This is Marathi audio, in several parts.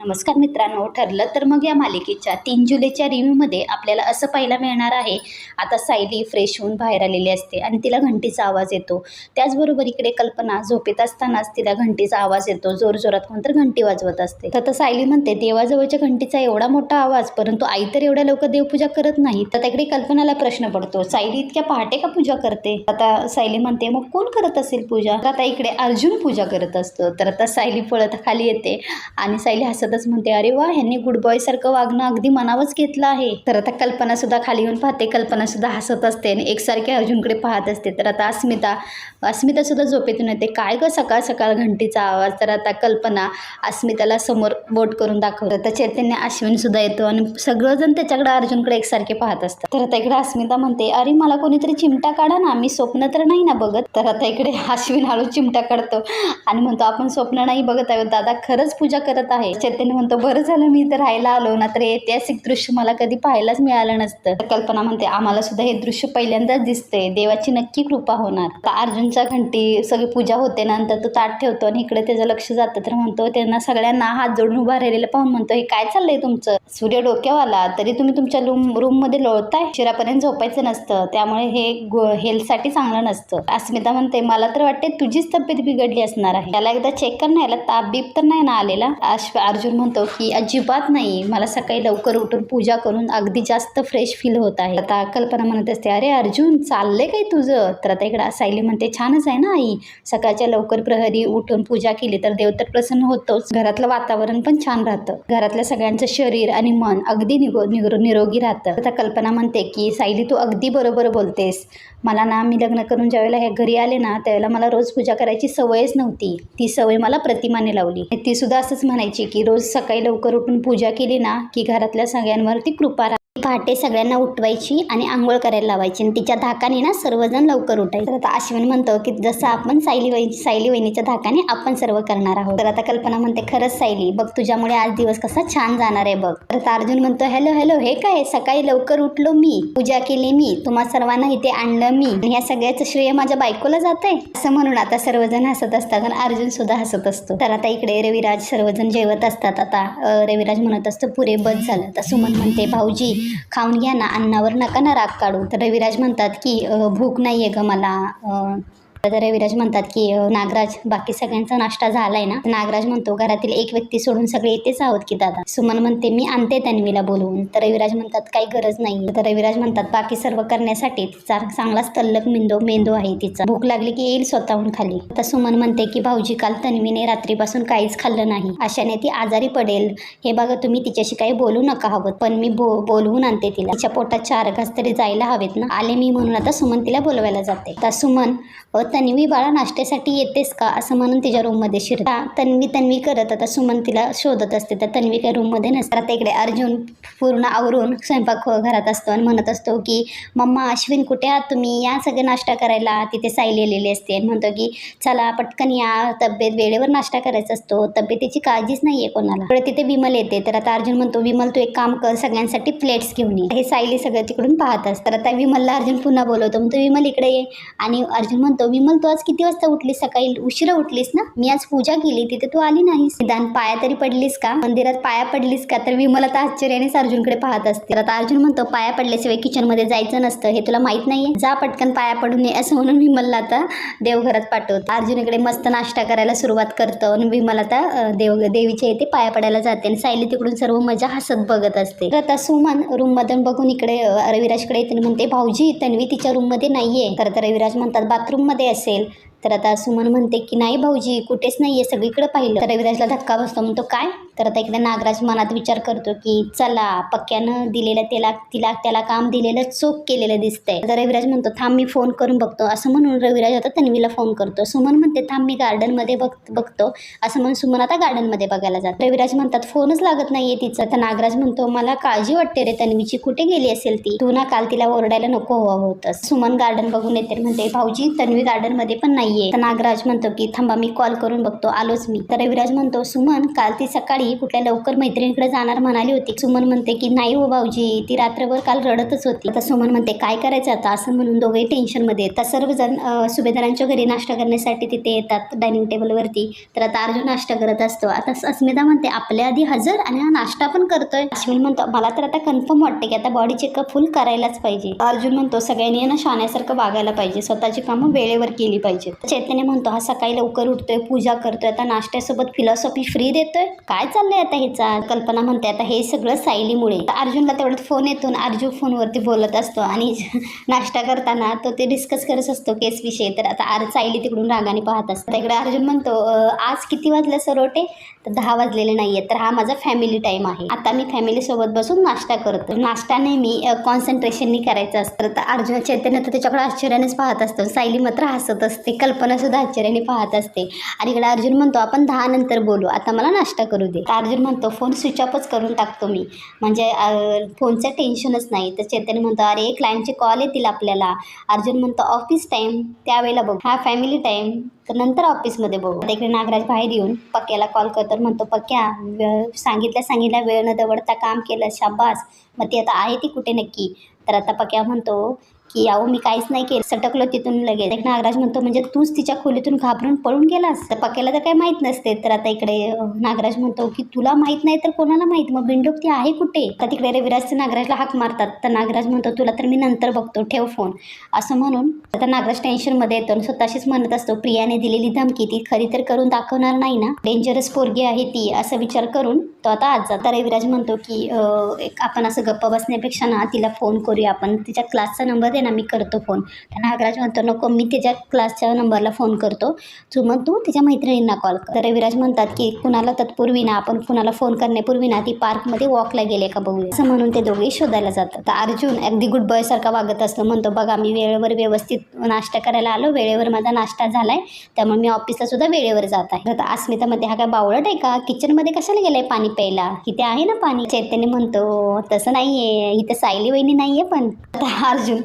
नमस्कार मित्रांनो ठरलं तर मग या मालिकेच्या तीन जुलैच्या रिव्ह्यूमध्ये आपल्याला असं पाहायला मिळणार आहे आता सायली फ्रेश होऊन बाहेर आलेली असते आणि तिला घंटीचा आवाज येतो. त्याचबरोबर इकडे कल्पना झोपेत असतानाच तिला घंटीचा आवाज येतो. जोरजोरात कोणतर घंटी वाजवत असते. तर आता सायली म्हणते देवाजवळच्या घंटीचा एवढा मोठा आवाज परंतु आई तर एवढ्या लवकर देवपूजा करत नाही. तर तिकडे कल्पनाला प्रश्न पडतो सायली इतक्या पहाटे का पूजा करते? आता सायली म्हणते मग कोण करत असेल पूजा? तर आता इकडे अर्जुन पूजा करत असतो. तर आता सायली पळत खाली येते आणि सायली हसतच म्हणते अरे वा ह्यांनी गुड बॉय सारखं वागणं अगदी मनावच घेतलं आहे. तर आता कल्पना सुद्धा खाली येऊन पाहते कल्पना सुद्धा हसत असते आणि एकसारखे अर्जुनकडे पाहत असते. तर आता अस्मिता अस्मिता सुद्धा झोपेतून येते. काय ग सकाळ सकाळ घंटीचा आवाज? तर आता कल्पना अस्मिताला समोर बोट करून दाखवतो. तर चैतन्य अश्विन सुद्धा येतो आणि सगळंजण त्याच्याकडे अर्जुनकडे एकसारखे पाहत असतात. तर आता इकडे अस्मिता म्हणते अरे मला कोणीतरी चिमटा काढा ना मी स्वप्न तर नाही ना बघत. तर आता इकडे अश्विन हळू चिमटा काढतो आणि म्हणतो आपण स्वप्न नाही बघत आहोत दादा खरंच पूजा करत आहे. चैतन्य म्हणतो बरं झालं मी इथं राहायला आलो ना तर ऐतिहासिक दृश्य मला कधी पाहायलाच मिळालं नसतं. तर कल्पना म्हणते आम्हाला सुद्धा हे दृश्य पहिल्यांदाच दिसतंय. देवाची नक्की कृपा होणार. का अर्जुनच्या घंटी सगळी पूजा होते नंतर तो ताट ठेवतो आणि इकडे त्याचं लक्ष जातं. तर म्हणतो त्यांना सगळ्यांना हात जोडून उभा राहिलेलं पाहून म्हणतो हे काय चाललंय तुमचं? सूर्य डोक्यावाला? तरी तुम्ही तुमच्या रूम रूममध्ये लोळताय? शिरापर्यंत झोपायचं नसतं. त्यामुळे हे हेल्थसाठी चांगलं नसतं. अस्मिता म्हणते मला तर वाटते तुझीच तब्येत बिघडली असणार आहे. त्याला एकदा चेक कर नाही ताप बीप तर नाही ना आलेला? अर्जुन अर्जुन म्हणतो की अजिबात नाही. मला सकाळी लवकर उठून पूजा करून अगदी जास्त फ्रेश फील होत आहे. आता कल्पना म्हणत असते अरे अर्जुन चाललंय काय तुझं? तर आता इकडे सायली म्हणते छानच आहे ना आई. सकाळच्या लवकर प्रहरी उठून पूजा केली तर देव तर प्रसन्न होतोच. घरातलं वातावरण पण छान राहतं. घरातल्या सगळ्यांचं शरीर आणि मन अगदी निगो निगो निरोगी राहतं. आता कल्पना म्हणते की सायली तू अगदी बरोबर बोलतेस. मला ना मी लग्न करून ज्यावेळेला ह्या घरी आले ना त्यावेळेला मला रोज पूजा करायची सवयच नव्हती. ती सवय मला प्रतिमाने लावली. ती सुद्धा असंच म्हणायची की रोज सकाळी लवकर उठून पूजा केली ना की घरातल्या सगळ्यांवरती कृपा राहते पहाटे सगळ्यांना उठवायची आणि आंघोळ करायला लावायची. आणि तिच्या धाकाने ना सर्वजण लवकर उठायचं. तर आता अश्विन म्हणतो की जसं आपण सायली वहिनी सायली वहिनीच्या धाकाने आपण सर्व करणार आहोत. तर आता कल्पना म्हणते खरंच सायली बघ तुझ्यामुळे आज दिवस कसा छान जाणार आहे बघ. तर आता अर्जुन म्हणतो हॅलो हॅलो हे काय सकाळी लवकर उठलो मी पूजा केली मी तुम्हा सर्वांना इथे आणलं मी. आणि ह्या सगळ्याचं श्रेय माझ्या बायकोला जात आहे. असं म्हणून आता सर्वजण हसत असतात आणि अर्जुन सुद्धा हसत असतो. तर आता इकडे रविराज सर्वजण जेवत असतात. आता रविराज म्हणत असतो पुरे बस झालं. तर सुमन म्हणते भाऊजी खाऊन घ्या ना अन्नावर नका ना राग काढू. तर रविराज म्हणतात की भूक नाही आहे ग मला. तर रविराज म्हणतात की नागराज बाकी सगळ्यांचा नाश्ता झालाय ना? नागराज म्हणतो घरातील एक व्यक्ती सोडून सगळे येतेच आहोत की दादा? सुमन म्हणते मी आणते तन्वीला बोलवून. तर रविराज म्हणतात काही गरज नाही तर रविराज म्हणतात बाकी सर्व करण्यासाठी तिचा चांगलाच तल्लक मेंदू मेंदू आहे तिचा. भूक लागली की येईल स्वतःहून खाली. तर सुमन म्हणते की भाऊजी काल तन्वीने रात्रीपासून काहीच खाल्लं नाही. अशाने ती आजारी पडेल. हे बघा तुम्ही तिच्याशी काही बोलू नका हवं. पण मी बो बोलवून आणते तिला. तिच्या पोटात चार घास तरी जायला हवेत ना? आले मी म्हणून आता सुमन तिला बोलवायला जाते. तर सुमन तन्वी बाळा नाश्त्यासाठी येतेस का? असं म्हणून तिच्या रूममध्ये शिरता. तन्वी तन्वी करत आता सुमन तिला शोधत असते. तर तन्वी काही रूममध्ये नसतात आता इकडे अर्जुन पूर्ण आवरून स्वयंपाक घरात असतो आणि म्हणत असतो की मम्मा अश्विन कुठे आहात तुम्ही? या सगळे नाश्ता करायला. तिथे साई लिहिलेली असते. आणि म्हणतो की चला पटकन या. तब्येत वेळेवर नाश्ता करायचा असतो. तब्येतीची काळजीच नाही आहे कोणाला. पुढे तिथे विमल येते. तर आता अर्जुन म्हणतो विमल तू एक काम कर. सगळ्यांसाठी प्लेट्स घेऊन ये. हे सायली सगळं तिकडून पाहत असतं. तर आता विमलला अर्जुन पुन्हा बोलवतो. म्हणतो विमल इकडे ये. आणि अर्जुन म्हणतो विमल तू आज किती वाजता उठलीस सकाळी? उशिरा उठलीस ना? मी आज पूजा केली तिथे तू आली नाहीस. निदान पाया तरी पडलीस का? मंदिरात पाया पडलीस का? तर विमल आता आश्चर्यानेच अर्जुनकडे पाहत असते. आता अर्जुन म्हणतो पाया पडल्याशिवाय किचनमध्ये जायचं नसतं. हे तुला माहीत नाहीये? जा पटकन पाया पडून नये असं म्हणून विमलला आता देवघरात पाठवतो. अर्जुन इकडे मस्त नाश्ता करायला सुरुवात करतो आणि विमल आता देव देवीच्या इथे पाया पडायला जाते आणि सायली तिकडून सर्व मजा हसत बघत असते. तर आता सुमन रूम मधून बघून इकडे रविराजकडे येते म्हणते भाऊजी तन्वी तिच्या रूममध्ये नाहीये. तर रविराज म्हणतात बाथरूममध्ये असेल तर आता सुमन म्हणते की नाही भाऊजी कुठेच नाही आहे सगळीकडे पाहिलं. तर रविराजला धक्का बसतो म्हणतो काय? तर आता इकडे नागराज मनात विचार करतो की चला पक्क्यानं दिलेलं त्याला तिला त्याला काम दिलेलं चोख केलेलं दिसतंय. तर रविराज म्हणतो थांब मी फोन करून बघतो. असं म्हणून रविराज आता तन्वीला फोन करतो. सुमन म्हणते थांब मी गार्डनमध्ये बघ बघतो. असं म्हणून सुमन आता गार्डनमध्ये बघायला जातो. रविराज म्हणतात फोनच लागत नाहीये तिचं. तर नागराज म्हणतो मला काळजी वाटते रे तन्वीची. कुठे गेली असेल ती? तू ना काल तिला ओरडायला नको हवं होतं सुमन गार्डन बघून येते म्हणते भाऊजी तन्वी गार्डनमध्ये पण नाहीये. तर नागराज म्हणतो की थांबा मी कॉल करून बघतो. आलोच मी. तर रविराज म्हणतो सुमन काल ती सकाळी नाही कुठल्या लवकर मैत्रिणीकडे जाणार म्हणाली होती. सुमन म्हणते की नाही हो भाऊजी ती रात्रभर काल रडतच होती. आता सुमन म्हणते काय करायचं आता? असं म्हणून दोघेही टेन्शनमध्ये येतात. सर्वजण सुभेदारांच्या घरी नाश्ता करण्यासाठी तिथे येतात डायनिंग टेबलवरती तर आता अर्जुन नाश्ता करत असतो. आता अस्मिता म्हणते आपल्या आधी हजर आणि हा नाश्ता पण करतोय. अश्विन म्हणतो मला तर आता कन्फर्म वाटते की आता बॉडी चेकअप फुल करायलाच पाहिजे. अर्जुन म्हणतो सगळ्यांनी ना शाण्यासारखं वागायला पाहिजे. स्वतःची कामं वेळेवर केली पाहिजे चैतन्य म्हणतो हा सकाळी लवकर उठतोय पूजा करतोय. आता नाश्त्यासोबत फिलॉसॉफी फ्री देतोय? काय चाललंय आता ह्याचा? कल्पना म्हणते आता हे सगळं सायलीमुळे. अर्जुनला तेवढ्यात फोन येतून अर्जुन फोनवरती बोलत असतो आणि नाश्ता करताना तो ते डिस्कस करत असतो केस विषयी. तर आता आर सायली तिकडून रागाने पाहत असतो. इकडे अर्जुन म्हणतो आज किती वाजले सरोटे तर दहा वाजलेले नाहीये तर हा माझा फॅमिली टाईम आहे. आता मी फॅमिली सोबत बसून नाश्ता करतो. नाश्ता नेहमी कॉन्सन्ट्रेशननी करायचं असतं. तर अर्जुन चैतन्य तर त्याच्याकडे आश्चर्यानेच पाहत असतो सायली मात्र हसत असते. कल्पना सुद्धा आश्चर्याने पाहत असते. आणि इकडे अर्जुन म्हणतो आपण दहा नंतर बोलू. आता मला नाश्ता करू दे. अर्जुन म्हणतो फोन स्विच ऑफच करून टाकतो मी. म्हणजे फोनचं टेन्शनच नाही. तर चैतन्य म्हणतो अरे क्लायंटचे कॉल येतील आपल्याला. अर्जुन म्हणतो ऑफिस टाईम त्यावेळेला बघ. हा फॅमिली टाईम तर नंतर ऑफिसमध्ये बघू. आता इकडे नागराज बाहेर येऊन पक्याला कॉल करतो म्हणतो पक्या सांगितल्या सांगितल्या वेळ न दवडता काम केलं शाबास. मग ती आता आहे ती कुठे नक्की? तर आता पक्या म्हणतो की अहो मी काहीच नाही केलं. सटकलो तिथून लगेच. एक नागराज म्हणतो म्हणजे तूच तिच्या खोलीतून घाबरून पळून गेलास? तर पक्याला तर काही माहीत नसते. तर आता इकडे नागराज म्हणतो की तुला माहीत नाही तर कोणाला माहीत? मग बिंडोक ती आहे कुठे? तर तिकडे रविराज नागराजला हाक मारतात. तर नागराज म्हणतो तुला तर मी नंतर बघतो. ठेव फोन असं म्हणून आता नागराज टेन्शनमध्ये येतो आणि स्वतःशीच म्हणत असतो प्रियाने दिलेली धमकी ती खरी तर करून दाखवणार नाही ना? डेंजरस पोरगी आहे ती. असा विचार करून तो आता आज जाता. रविराज म्हणतो की एक आपण असं गप्प बसण्यापेक्षा ना तिला फोन करूया. आपण तिच्या क्लासचा नंबर दे ना मी करतो फोन तर नागराज म्हणतो नको मी तिच्या क्लासच्या नंबरला फोन करतो. तू मग तू तिच्या मैत्रिणींना कॉल कर. रविराज म्हणतात की कुणाला तत्पूर्वी ना आपण कुणाला फोन करण्यापूर्वी ना ती पार्कमध्ये वॉकला गेले का बघूया असं म्हणून ते दोघे शोधायला जातात. तर अर्जुन अगदी गुड बॉय सारखा वागत असतो. म्हणतो बघा मी वेळेवर व्यवस्थित नाश्ता करायला आलो. वेळेवर माझा नाश्ता झालाय. त्यामुळे मी ऑफिसला सुद्धा वेळेवर जात आहे. तर अस्मितामध्ये हा काय बावळट आहे का? किचनमध्ये कशाला गेलाय पाणी प्यायला? इथे आहे ना पाणी? चैतन्य म्हणतो तसं नाहीये. इथे सायली वहिनी नाहीये पण. अर्जुन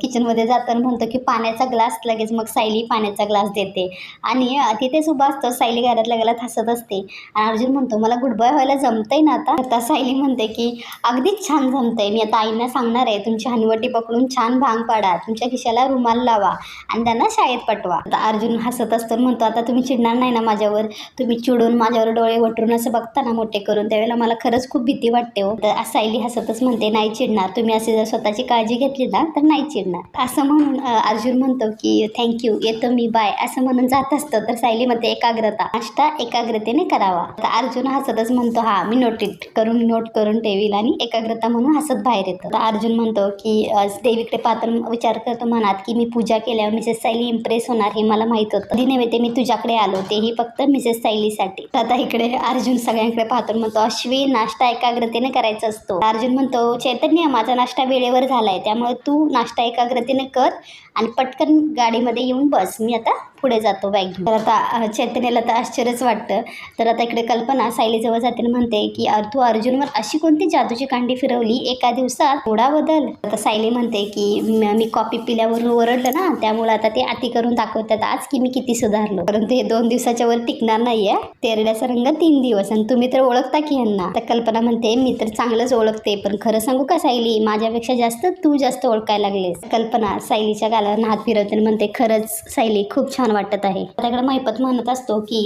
किचनमध्ये जाताना म्हणतो की पाण्याचा ग्लास लगेच मग सायली पाण्याचा ग्लास देते. आणि तिथेच उभा असतो. सायली घरात घरात हसत असते. आणि अर्जुन म्हणतो मला गुडबॉय व्हायला जमतंय ना आता? आता सायली म्हणते की अगदीच छान जमतंय. मी आता आईंना सांगणार आहे. तुमची हनवटी पकडून छान भांग पाडा. तुमच्या खिशाला रुमाल लावा. आणि त्यांना शाळेत पटवा आता अर्जुन हसत असतो. म्हणतो आता तुम्ही चिडणार नाही ना माझ्यावर? तुम्ही चिडून माझ्यावर डोळे वटरून असं बघता ना मोठे करून? त्यावेळेला मला खरंच खूप भीती वाटते हो. तर सायली हसतच म्हणते नाही चिडणार. तुम्ही असे जर स्वतःची काळजी घेतली ना तर नाही चिडणार. असं म्हणून अर्जुन म्हणतो की थँक्यू येतो मी बाय असं म्हणून जात असतो. तर सायली म्हणते एकाग्रता नाश्ता एकाग्रतेने करावा. तर अर्जुन हसतच म्हणतो हा मी नोट इट करून नोट करून ठेवील. आणि एकाग्रता म्हणून हसत बाहेर येतो. तर अर्जुन म्हणतो की देवीकडे पात्र विचार करतो मनात की मी पूजा केल्यावर मिसेस सायली इम्प्रेस होणार हे मला माहीत होतं. कधी नव्हे ते मी तुझ्याकडे आलो. तेही फक्त मिसेस सायलीसाठी. तर आता इकडे अर्जुन सगळ्यांकडे पाहतो म्हणतो अश्वी नाश्ता एकाग्रतेने करायचा असतो. अर्जुन म्हणतो चैतन्य माझा नाश्ता वेळेवर झालाय. त्यामुळे तू नाश्ता एकाग्रतेने कर आणि पटकन गाडीमध्ये येऊन बस. मी आता पुढे जातो बॅग घेऊन. तर आता चैतन्याला तर आश्चर्यच वाटतं. तर आता इकडे कल्पना सायलीजवळ जाते आणि म्हणते की तू अर्जुनवर अशी कोणती जादूची कांडी फिरवली? एका दिवसात थोडा बदल. आता सायली म्हणते की मी कॉपी पिल्यावर ओरडलं ना त्यामुळे आता ते अति करून दाखवतात आज की मी किती सुधारलो. परंतु हे दोन दिवसाच्या वर टिकणार नाहीये. तेरड्याचा रंग तीन दिवस आणि तुम्ही तर ओळखता की यांना. तर कल्पना म्हणते मी तर चांगलंच ओळखते पण खरं सांगू का सायली? माझ्यापेक्षा जास्त तू जास्त ओळखायला लागलेस. कल्पना सायलीच्या गालावर हात फिरवते म्हणते खरंच सायली खूप छान वाटत आहे. त्याकडे मैपत म्हणत असतो की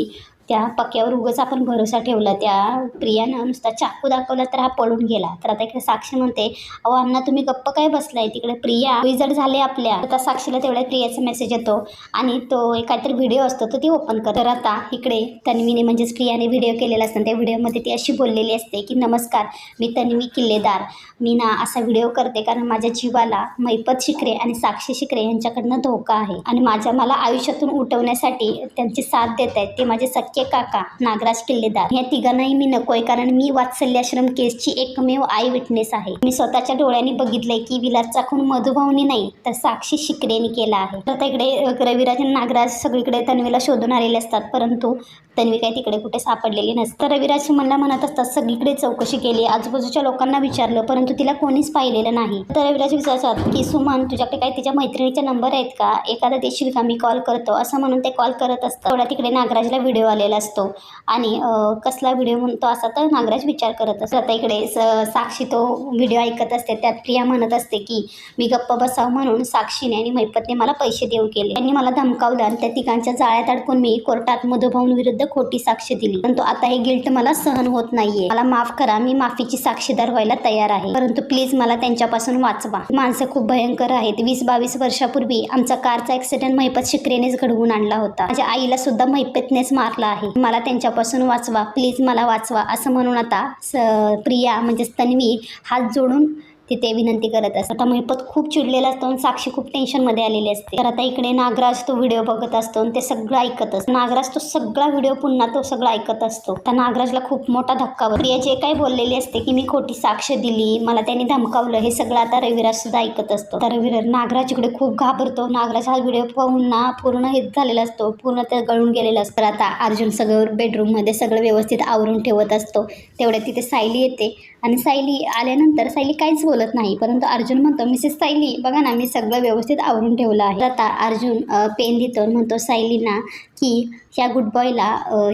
त्या पक्यावर उगाच आपण भरोसा ठेवला त्या प्रियानं नुसता चाकू दाखवला तर हा पळून गेला. तर आता इकडे साक्षी म्हणते अहो अण्णा तुम्ही गप्प काय बसलाय? तिकडे प्रिया विजड झाले आपल्या. आता साक्षीला तेवढ्या प्रियाचा मेसेज येतो आणि तो एक काहीतरी व्हिडिओ असतो तर ती ओपन कर तर आता इकडे तन्वीने म्हणजेच प्रियाने व्हिडिओ केलेला असतो त्या व्हिडिओमध्ये ती अशी बोललेली असते की नमस्कार मी तन्वी किल्लेदार. मी ना असा व्हिडिओ करते कारण माझ्या जीवाला मैपत शिकरे आणि साक्षी शिकरे यांच्याकडनं धोका आहे आणि माझ्या मला आयुष्यातून उठवण्यासाठी त्यांची साथ देत आहेत ते माझे सख्खे काका नागराज किल्लेदार. या तिघांनाही मी नकोय कारण मी वात्सल्याश्रम केसची एकमेव आय विटनेस आहे. मी स्वतःच्या डोळ्यांनी बघितलंय की विलासचा खून मधुभावनी नाही तर साक्षी शिकरेने केला आहे. तर तिकडे रविराज आणि नागराज सगळीकडे तन्वीला शोधून आलेले असतात परंतु तन्वी काय तिकडे कुठे सापडलेली नसते. तर रविराज मला म्हणत असतात सगळीकडे चौकशी केली आजूबाजूच्या लोकांना विचारलं परंतु तिला कोणीच पाहिलेलं नाही. तर रविराज विचारतात की सुमन तुझ्याकडे काय तिच्या मैत्रिणीचे नंबर आहेत का? एखादा देशील का? मी कॉल करतो. असं म्हणून ते कॉल करत असतात. थोडा तिकडे नागराजला व्हिडिओ आलेला असतो. आणि कसला व्हिडिओ म्हणतो असा तर नागराज विचार करत असतो. आता इकडे स- साक्षी तो व्हिडिओ ऐकत असते. त्यात प्रिया म्हणत असते की मी गप्प बसावं म्हणून साक्षीने आणि मैपतने मला पैसे देऊ केले. त्यांनी मला धमकावलं आणि त्या तिघांच्या जाळ्यात अडकून मी कोर्टात मधुभाऊंविरुद्ध खोटी साक्ष दिली. परंतु आता हे गिल्ट मला सहन होत नाहीये. मला माफ करा मी माफीची साक्षीदार व्हायला तयार आहे. परंतु प्लीज मला त्यांच्यापासून वाचवा. माणसं खूप भयंकर आहेत. वीस बावीस वर्षापूर्वी आमचा कारचा ऍक्सिडेंट महिपत शिकरेनेच घडवून आणला होता. माझ्या आईला सुद्धा महिपतनेच मारला आहे. मला त्यांच्यापासून वाचवा. प्लीज मला वाचवा. असं म्हणून आता स- प्रिया म्हणजेच तन्वी हात जोडून तिथे विनंती करत असते आता महिपत खूप चिडलेला असतो आणि साक्षी खूप टेन्शनमध्ये आलेली असते. तर आता इकडे नागराज तो व्हिडिओ बघत असतो आणि ते सगळं ऐकत असतो. नागराज तो सगळा व्हिडिओ पुन्हा तो सगळं ऐकत असतो. तर नागराजला खूप मोठा धक्का बसतो. प्रिया जे काही बोललेली असते की मी खोटी साक्ष दिली मला त्यांनी धमकावलं हे सगळं आता रविराज सुद्धा ऐकत असतो. तर रविराज नागराज इकडे खूप घाबरतो. नागराज हा व्हिडिओ पाहून ना पूर्ण हे झालेला असतो. पूर्ण ते गळून गेलेला असतो. तर आता अर्जुन सगळं बेडरूममध्ये सगळं व्यवस्थित आवरून ठेवत असतो. तेवढ्या तिथे सायली येते. आणि सायली आल्यानंतर सायली काहीच बोल बोलत नाही. परंतु अर्जुन म्हणतो मिसेस सायली बघा ना मी सगळं व्यवस्थित आवरून ठेवलं आहे. आता अर्जुन पेन देतो म्हणतो सायलीना की ह्या गुड बॉयला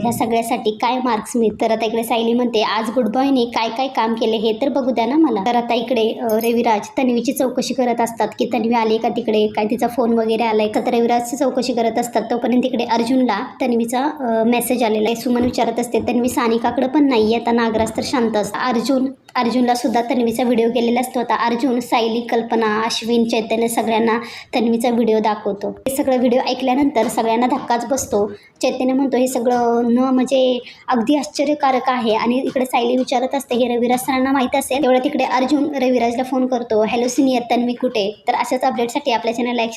ह्या सगळ्यासाठी काय मार्क्स मिळत? तर आता इकडे सायली म्हणते आज गुड बॉयने काय काय काम केले हे तर बघू द्या ना मला. तर आता इकडे रविराज तन्वीची चौकशी करत असतात की तन्वी आली का तिकडे काय तिचा फोन वगैरे आलाय का? तर रविराजची चौकशी करत असतात. तोपर्यंत तिकडे अर्जुनला तन्वीचा मेसेज आलेला आहे. सुमन विचारत असते तन्वी सानिकाकडे पण नाही आता नागराज तर शांत असतात अर्जुन अर्जुनला सुद्धा तन्वीचा व्हिडिओ केलेला असतो होता. अर्जुन सायली कल्पना अश्विन चैतन्य सगळ्यांना तन्वीचा व्हिडिओ दाखवतो. हे सगळं व्हिडिओ ऐकल्यानंतर सगळ्यांना धक्काच बसतो. चैतन्य म्हणतो हे सगळं न म्हणजे अगदी आश्चर्यकारक आहे. आणि इकडे सायली विचारत असते हे रविराज सरांना माहीत असेल? तेवढं तिकडे अर्जुन रविराजला फोन करतो हॅलो सिनियर तन्वी कुठे? तर अशाच अपडेटसाठी आपल्या चॅनल लाईक